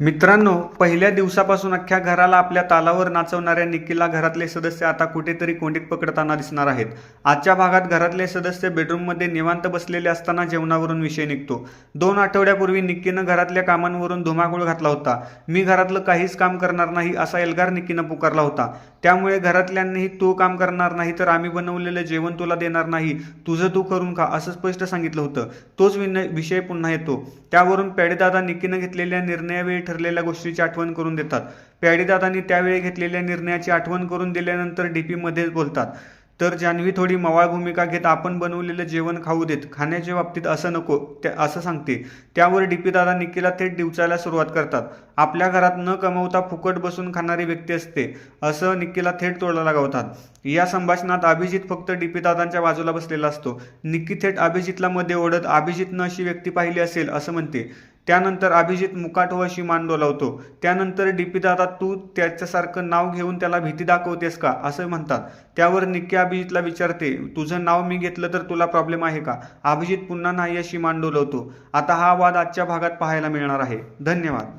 मित्रांनो पहिल्या दिवसापासून अख्ख्या घराला आपल्या तालावर नाचवणाऱ्या निक्कीला घरातले सदस्य आता कुठेतरी कोंडीत पकडताना दिसणार आहेत. आजच्या भागात घरातले सदस्य बेडरूममध्ये निवांत बसलेले असताना जेवणावरून विषय निघतो. दोन आठवड्यापूर्वी निक्कीनं घरातल्या कामांवरून धुमाकूळ घातला होता. मी घरातलं काहीच काम करणार नाही असा एल्गार निक्कीनं पुकारला होता. त्यामुळे घरातल्यांनीही तू काम करणार नाही तर आम्ही बनवलेलं जेवण तुला देणार नाही. तुझं तू करून खा असं स्पष्ट सांगितलं होतं. तोच विनय विषय पुन्हा येतो. त्यावरून पेडेदादा निक्कीनं घेतलेल्या निर्णयावेळी ठरलेल्या गोष्टीची आठवण करून देतात. पॅडेदादांनी त्यावेळी घेतलेल्या निर्णयाची आठवण करून दिल्यानंतर डी पीमध्येच बोलतात तर जान्हवी थोडी मवाळ भूमिका घेत आपण बनवलेलं जेवण खाऊ देत. खाण्याच्या बाबतीत असं नको त्या असं सांगते. त्यावर डीपी दादा निक्कीला थेट दिवसायला सुरुवात करतात. आपल्या घरात न कमवता फुकट बसून खाणारी व्यक्ती असते असं निक्कीला थेट तोडायला लावतात. या संभाषणात अभिजित फक्त डीपी दादांच्या बाजूला बसलेला असतो. निक्की थेट अभिजितला मध्ये ओढत अभिजितनं अशी व्यक्ती पाहिली असेल असं म्हणते. त्यानंतर अभिजित मुकाटो अशी मान डोलावतो त्यानंतर डी पी दादा तू त्याच्यासारखं नाव घेऊन त्याला भीती दाखवतेस का? असं म्हणतात. त्यावर निक्की अभिजितला विचारते तुझं नाव मी घेतलं तर तुला प्रॉब्लेम आहे का? अभिजित पुन्हा नाही अशी मान डोलवतो आता हा वाद आजच्या भागात पाहायला मिळणार आहे. धन्यवाद.